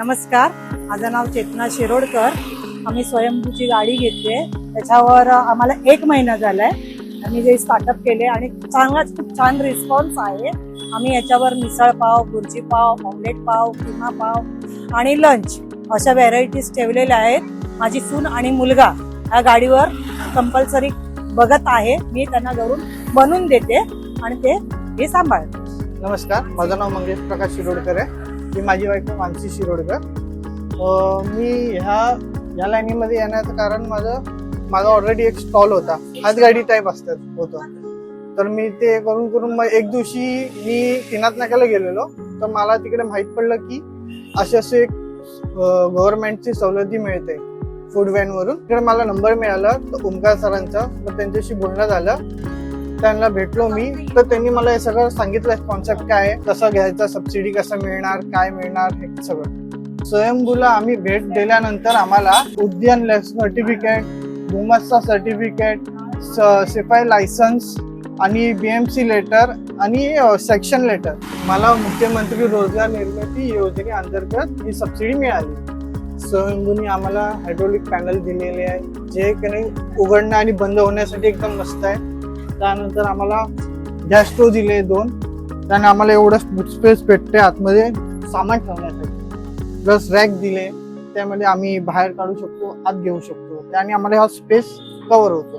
नमस्कार माझं नाव चेतना शिरोडकर. आम्ही स्वयंभूची गाडी घेतली त्याच्यावर आम्हाला एक महिना झालाय. आम्ही जे स्टार्टअप केले आणि चांगलाच खूप छान रिस्पॉन्स आहे. आम्ही याच्यावर मिसळ पाव भुर्जी पाव ऑमलेट पाव किमा पाव आणि लंच अशा व्हेरायटीज ठेवलेल्या आहेत. माझी सून आणि मुलगा या गाडीवर कंपल्सरी बघत आहे. मी त्यांना घरून बनवून देते आणि ते हे सांभाळते नमस्कार माझं नाव मंगेश प्रकाश शिरोडकर आहे. ही माझी बायको मानसी शिरोडकर मी ह्या ह्या लाईनीमध्ये येण्याचं कारण माझं माझा ऑलरेडी एक स्टॉल होता. हाच गाडी टाईप असतात होतं. तर मी ते करून करून मग एक दिवशी मी किनात नाक्याला गेलेलो. तर मला तिकडे माहीत पडलं की असे असे एक गव्हर्नमेंटची सवलती मिळते फूड वॅनवरून तिकडे मला नंबर मिळाला तर ओमकार सरांचा. मग त्यांच्याशी बोलणं झालं. त्यांना भेटलो मी तर त्यांनी मला हे सगळं सांगितलं कॉन्सेप्ट काय आहे कसं घ्यायचं सबसिडी कसं मिळणार काय मिळणार हे सगळं. स्वयंभूला आम्ही भेट दिल्यानंतर आम्हाला उद्यान सर्टिफिकेट भूमस्ता सर्टिफिकेट सिफाय लायसन्स आणि बी एम सी लेटर आणि सेक्शन लेटर मला मुख्यमंत्री रोजगार निर्मिती योजनेअंतर्गत ही सबसिडी मिळाली. स्वयंभूनी आम्हाला हायड्रोलिक पॅनल दिलेले आहे जे की नाही उघडणं आणि बंद होण्यासाठी एकदम मस्त आहे. त्यानंतर आम्हाला गॅस दिले दोन. त्याने आम्हाला एवढं स्पेस भेटते आतमध्ये सामान ठेवण्यासाठी. प्लस रॅक दिले. त्यामध्ये आम्ही बाहेर काढू शकतो आत घेऊ शकतो. त्याने आम्हाला हा स्पेस कवर होतो.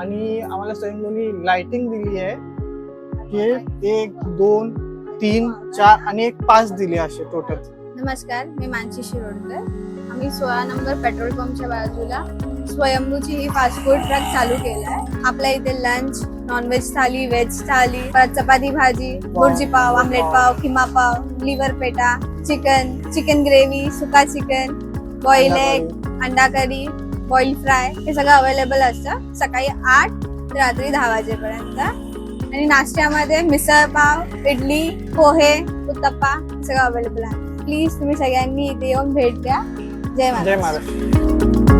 आणि आम्हाला स्वयंभूनी लाइटिंग दिली आहे. की एक दोन तीन चार आणि एक पाच दिले असे टोटल नमस्कार मी मानसी शिरोडकर. आम्ही सोळा नंबर पेट्रोल पंपच्या बाजूला स्वयंभूची ही फास्ट फूड ट्रक चालू केला आहे आपल्या इथे lunch non veg thali veg thali परत चपाती भाजी भुर्जी पाव आमलेट पाव किमा पाव लिव्हर पेटा चिकन चिकन ग्रेव्ही सुका चिकन बॉईल एग अंडा करी बॉईल फ्राय हे सगळं अवेलेबल असतं. सकाळी आठ ते रात्री दहा वाजेपर्यंत. आणि नाश्त्यामध्ये मिसळ पाव इडली पोहे उत्तप्पा सगळं अवेलेबल आहे. प्लीज तुम्ही सगळ्यांनी इथे येऊन भेट द्या. जय महाराष्ट्र.